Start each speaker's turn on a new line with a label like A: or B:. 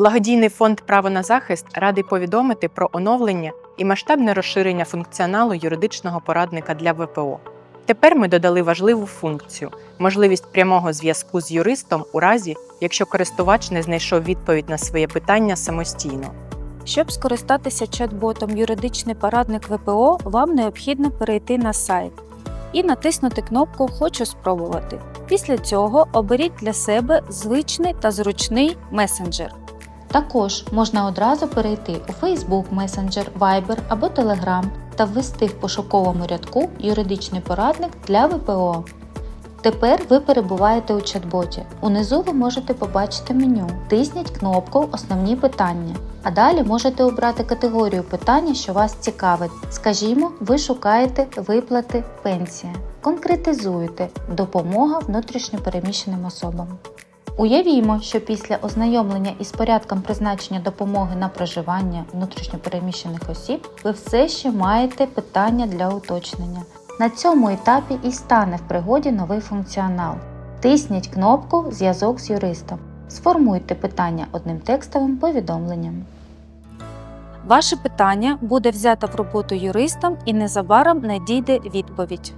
A: Благодійний фонд Право на захист радий повідомити про оновлення і масштабне розширення функціоналу юридичного порадника для ВПО. Тепер ми додали важливу функцію можливість прямого зв'язку з юристом у разі, якщо користувач не знайшов відповідь на своє питання самостійно.
B: Щоб скористатися чат-ботом юридичний порадник ВПО, вам необхідно перейти на сайт і натиснути кнопку Хочу спробувати. Після цього оберіть для себе звичний та зручний месенджер.
C: Також можна одразу перейти у Facebook Messenger, Viber або Telegram та ввести в пошуковому рядку юридичний порадник для ВПО. Тепер ви перебуваєте у чат-боті. Унизу ви можете побачити меню. Тисніть кнопку Основні питання. А далі можете обрати категорію питання, що вас цікавить. Скажімо, ви шукаєте виплати пенсія. Конкретизуєте допомога внутрішньопереміщеним особам. Уявімо, що після ознайомлення із порядком призначення допомоги на проживання внутрішньопереміщених осіб ви все ще маєте питання для уточнення. На цьому етапі і стане в пригоді новий функціонал. Тисніть кнопку Зв'язок з юристом. Сформуйте питання одним текстовим повідомленням.
B: Ваше питання буде взято в роботу юристом і незабаром надійде відповідь.